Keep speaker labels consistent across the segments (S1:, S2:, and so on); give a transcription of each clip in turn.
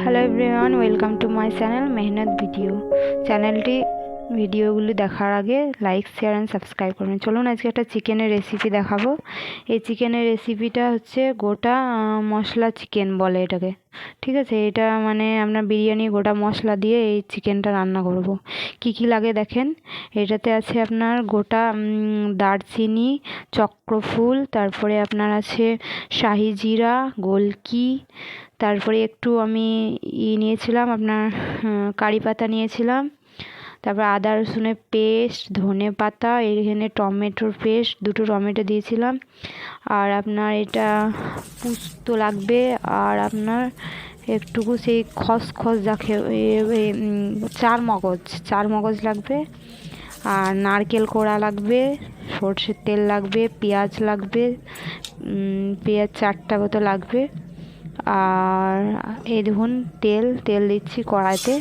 S1: Hello everyone welcome to my channel মেহনত video চ্যানেলটি ভিডিওগুলি দেখার আগে লাইক শেয়ার অ্যান্ড সাবস্ক্রাইব করবেন। চলুন আজকে একটা চিকেনের রেসিপি দেখাবো। এই চিকেনের রেসিপিটা হচ্ছে গোটা মশলা চিকেন বলে এটাকে। ঠিক আছে? এটা মানে আমরা বিরিয়ানি, গোটা মশলা দিয়ে এই চিকেনটা রান্না করব। কি কি লাগে দেখেন? এটাতে আছে আপনার গোটা দারচিনি, চক্রফুল, তারপরে আপনার আছে শাহি জিরা, গোলকি, তারপরে একটু আমি ই নিয়েছিলাম, আপনার কারি পাতা নিয়েছিলাম। তারপর আদা, রসুনের পেস্ট, ধনে পাতা, এখানে টমেটোর পেস্ট, দুটো টমেটো দিয়েছিলাম। আর আপনার এটা পুস্ত লাগবে, আর আপনার একটুকু সেই খসখস যাকে চার মগজ চার মগজ লাগবে। আর নারকেল কোড়া লাগবে, সর্ষের তেল লাগবে, পেঁয়াজ লাগবে পেঁয়াজ চারটা মতো লাগবে। আর এই দেখুন, তেল তেল দিচ্ছি কড়াইতে।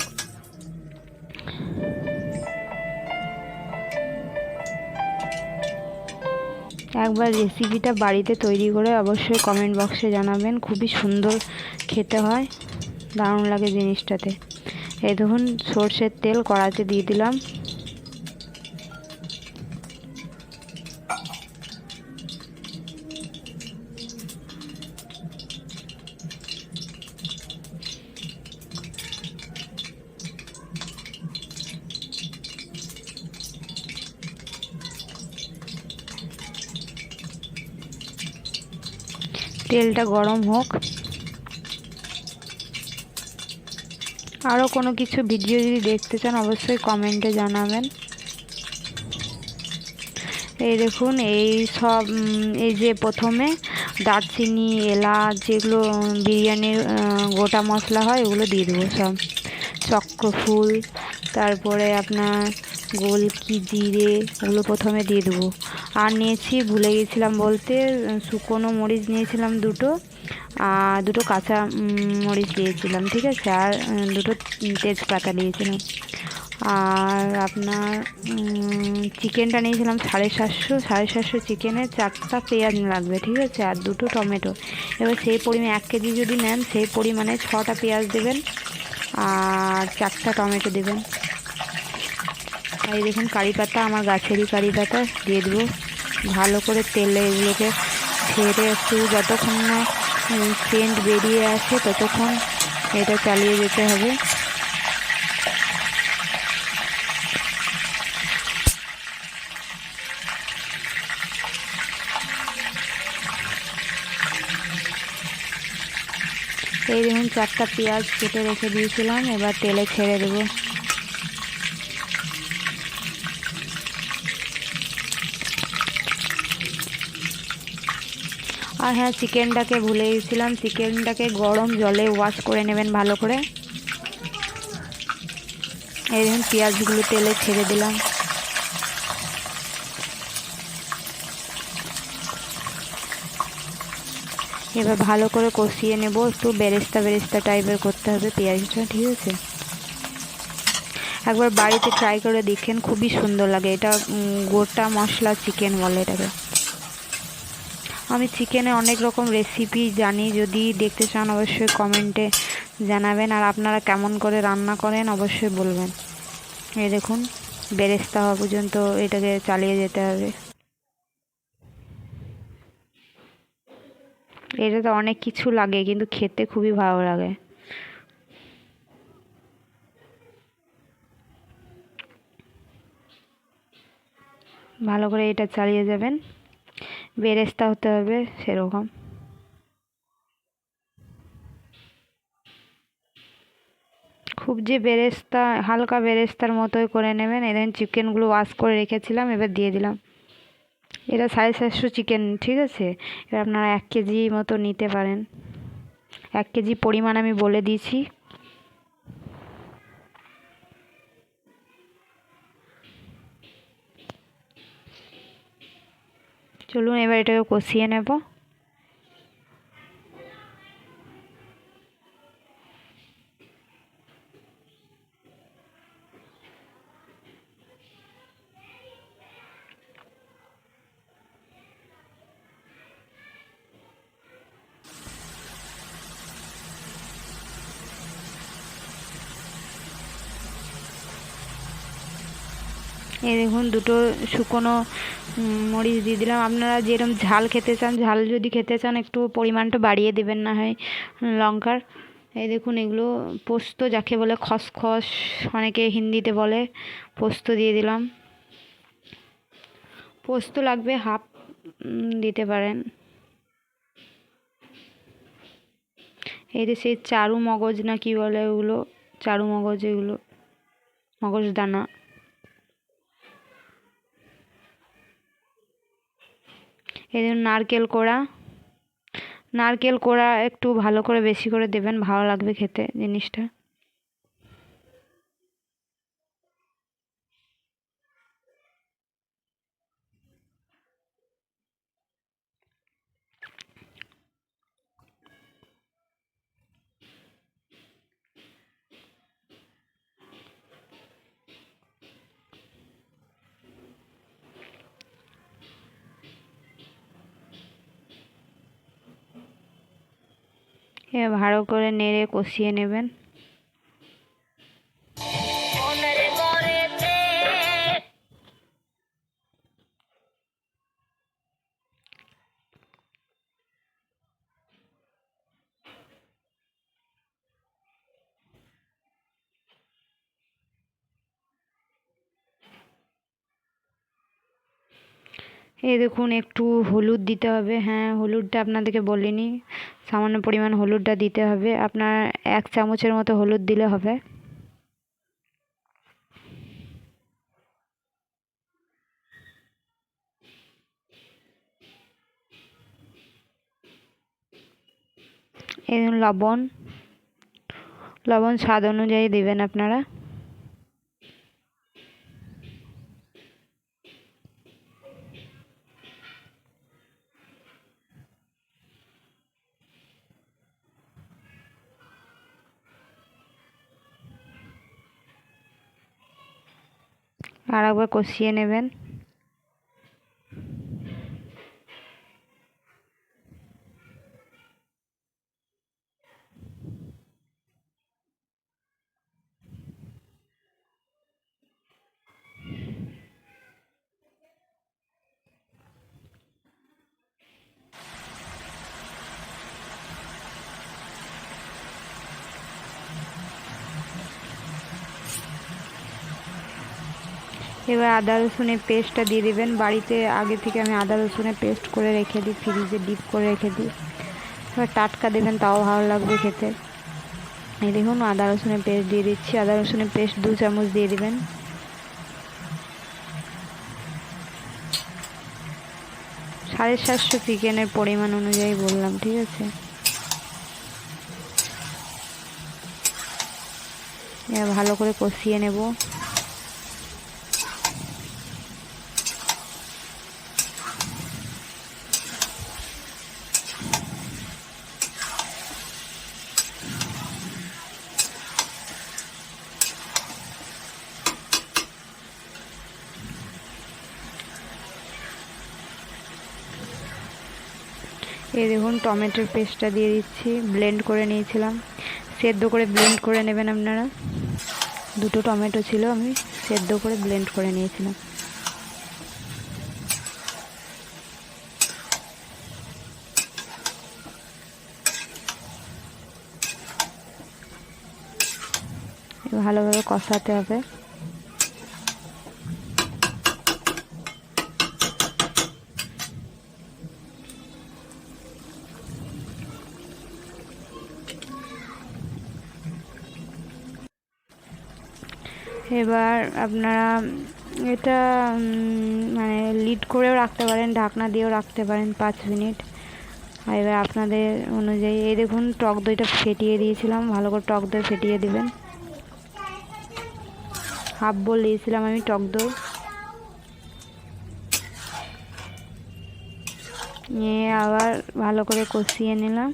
S1: একবার রেসিপিটা বাড়িতে তৈরি করে অবশ্যই কমেন্ট বক্সে জানাবেন। খুবই সুন্দর খেতে হয়। দারুণ লাগে জিনিসটাতে। এই দেখুন, সর্ষের তেল কড়াইতে দিয়ে দিলাম। তেলটা গরম হোক। আরও কোনো কিছু ভিডিও যদি দেখতে চান, অবশ্যই কমেন্টে জানাবেন। এই দেখুন, এই সব এই যে প্রথমে দারচিনি, এলাচ, যেগুলো বিরিয়ানির গোটা মশলা হয়, ওগুলো দিয়ে দেবো সব। চক্রফুল তারপরে আপনার গোলকি, জিরে, ওগুলো প্রথমে দিয়ে দেবো। আর নিয়েছি, ভুলে গেছিলাম বলতে, শুকনো মরিচ নিয়েছিলাম দুটো, আর দুটো কাঁচা মরিচ দিয়েছিলাম, ঠিক আছে? আর দুটো তেজপাতা দিয়েছিলাম। আর আপনার চিকেনটা নিয়েছিলাম সাড়ে সাতশো সাড়ে সাতশো চিকেনে চারটা পেঁয়াজ লাগবে, ঠিক আছে? আর দুটো টমেটো। এবার সেই পরিমাণে, এক কেজি যদি নেন, সেই পরিমাণে ছটা পেঁয়াজ দেবেন, আর চারটা টমেটো দেবেন। এই দেখুন কারি পাতা, আমার গাছেরই কারি পাতা, দিয়ে দেবো ভালো করে তেলে এগুলোকে ছেড়ে একটু যতক্ষণ না সেন্ট বেরিয়ে আসে ততক্ষণ এটা চালিয়ে যেতে হবে। এই দেখুন চারটা পেঁয়াজ কেটে রেখে দিয়েছিলাম, এবার তেলে ছেড়ে দেবো। আর হ্যাঁ চিকেনটাকে ভুলে গেছিলাম। চিকেনটাকে গরম জলে ওয়াশ করে নেবেন ভালো করে। এই দেখুন, পেঁয়াজগুলো তেলে ছেড়ে দিলাম। এবার ভালো করে কষিয়ে নেব। একটু বেরেস্তা বেরেস্তা টাইপের করতে হবে পেঁয়াজটা, ঠিক আছে? একবার বাড়িতে ট্রাই করে দেখেন, খুবই সুন্দর লাগে। এটা গোটা মশলা চিকেন বলে এটাকে। আমি চিকেনে অনেক রকম রেসিপি জানি, যদি দেখতে চান অবশ্যই কমেন্টে জানাবেন। আর আপনারা কেমন করে রান্না করেন অবশ্যই বলবেন। এই দেখুন, বেরেস্তা হওয়া পর্যন্ত এটাকে চালিয়ে যেতে হবে। এটাতে অনেক কিছু লাগে, কিন্তু খেতে খুবই ভালো লাগে। ভালো করে এটা চালিয়ে যাবেন। বেরেস্তা হতে হবে, সেরকম। খুব যে বেরেস্তা, হালকা বেরেস্তার মতোই করে নেবেন এদের চিকেনগুলো ওয়াশ করে রেখেছিলাম, এবার দিয়ে দিলাম। এটা সাড়ে চারশো চিকেন, ঠিক আছে? এবার আপনারা এক কেজি মতো নিতে পারেন। এক কেজি পরিমাণ আমি বলে দিয়েছি। এবার এটাকে কষিয়ে নেব। এই দেখুন দুটো শুকনো মরিচ দিয়ে দিলাম। আপনারা যেরকম ঝাল খেতে চান, ঝাল যদি খেতে চান, একটু পরিমাণটা বাড়িয়ে দেবেন না হয় লঙ্কার। এই দেখুন, এগুলো পোস্ত যাকে বলে খসখস, অনেকে হিন্দিতে বলে, পোস্ত দিয়ে দিলাম। পোস্ত লাগবে হাফ দিতে পারেন। এই যে সেই চারু মগজ না কি বলে ওগুলো? চারু মগজ এগুলো, মগজ দানা। এই নারকেল কোড়া। নারকেল কোড়া একটু ভালো করে বেশি করে দেবেন, ভালো লাগবে খেতে জিনিসটা। ভালো করে নেড়ে কষিয়ে নেবেন। এই দেখুন একটু হলুদ দিতে হবে। হ্যাঁ হলুদটা আপনাদেরকে বলিনি। সামান্য পরিমাণ হলুদটা দিতে হবে। আপনার এক চামচের মতো হলুদ দিলে হবে। এই লবণ লবণ স্বাদ অনুযায়ী দেবেন আপনারা। আর একবার কষিয়ে নেবেন। এবার আদা রসুনের পেস্টটা দিয়ে দেবেন। বাড়িতে আগে থেকে আমি আদা রসুনের পেস্ট করে রেখে দিই ফ্রিজে ডিপ করে রেখে দিই। এবার টাটকা দেবেন, তাও ভালো লাগবে খেতে। এই দেখুন, আদা রসুনের পেস্ট দিয়ে দিচ্ছি। আদা রসুনের পেস্ট দু চামচ দিয়ে দিবেন। সাড়ে সাতশো চিকেনের পরিমাণ অনুযায়ী বললাম, ঠিক আছে? ভালো করে কষিয়ে নেব। এই দেখুন, টমেটোর পেস্টটা দিয়ে দিচ্ছি ব্লেন্ড করে নিয়েছিলাম। সেদ্ধ করে ব্লেন্ড করে নেবেন আপনারা। দুটো টমেটো ছিল, আমি সেদ্ধ করে ব্লেন্ড করে নিয়েছিলাম। ভালোভাবে কষাতে হবে। এবার আপনারা এটা মানে লিড করেও রাখতে পারেন, ঢাকনা দিয়েও রাখতে পারেন পাঁচ মিনিট। আর এবার আপনাদের অনুযায়ী, এই দেখুন, টক দইটা ফেটিয়ে দিয়েছিলাম, ভালো করে টক দই ফেটিয়ে দিবেন। হাফ বল দিয়েছিলাম আমি টক দই। নিয়ে আবার ভালো করে কষিয়ে নিলাম।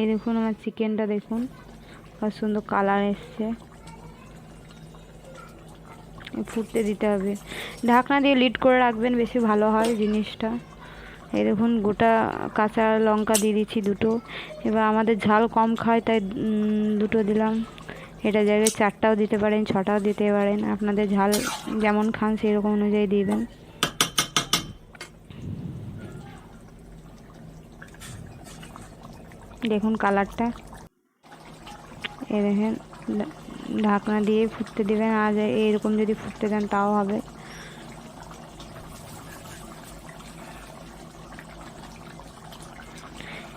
S1: এই দেখুন আমার চিকেনটা দেখুন। কত সুন্দর কালার এসছে। ফুটতে দিতে হবে। ঢাকনা দিয়ে লিড করে রাখবেন, বেশি ভালো হয় জিনিসটা। এই দেখুন, গোটা কাঁচা লঙ্কা দিয়ে দিচ্ছি দুটো। এবার আমাদের ঝাল কম খায়, তাই দুটো দিলাম। এটা জায়গায় চারটাও দিতে পারেন, ছটাও দিতে পারেন। আপনাদের ঝাল যেমন খান, সেই রকম অনুযায়ী দিবেন। দেখুন কালারটা। এ দেখেন ঢাকনা দিয়ে ফুটতে দেবেন। আর এরকম যদি ফুটতে দেন তাও হবে।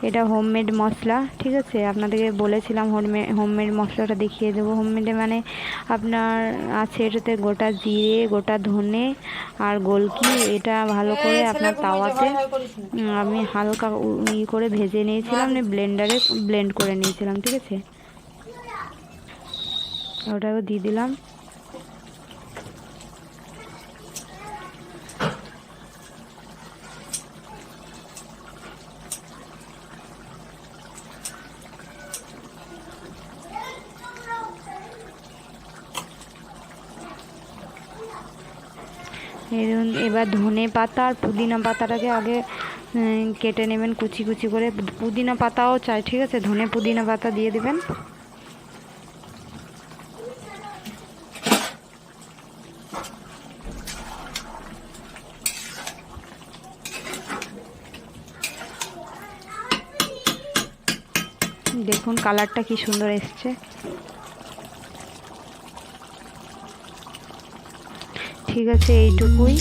S1: এটা হোমমেড মশলা ঠিক আছে? আপনাদেরকে বলেছিলাম হোমমেড হোমমেড মশলাটা দেখিয়ে দেবো। হোমমেডে মানে আপনার আছে এটাতে গোটা জিরে গোটা ধনে আর গোলকি। এটা ভালো করে আপনার তাওয়াতে আমি হালকা ই করে ভেজে নিয়েছিলাম ব্লেন্ডারে ব্লেন্ড করে নিয়েছিলাম ঠিক আছে? ওটাও দিয়ে দিলাম। এবার ধনে পাতা আর পুদিনা পাতাটাকে আগে কেটে নেবেন কুচি কুচি করে। পুদিনা পাতাও চাই, ঠিক আছে? ধনে পুদিনা পাতা দিয়ে দেবেন। দেখুন, কালারটা কি সুন্দর এসছে। ঠিক আছে এইটুকুই।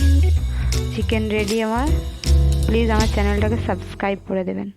S1: চিকেন রেডি আমার। প্লিজ আমার চ্যানেলটাকে সাবস্ক্রাইব করে দেবেন।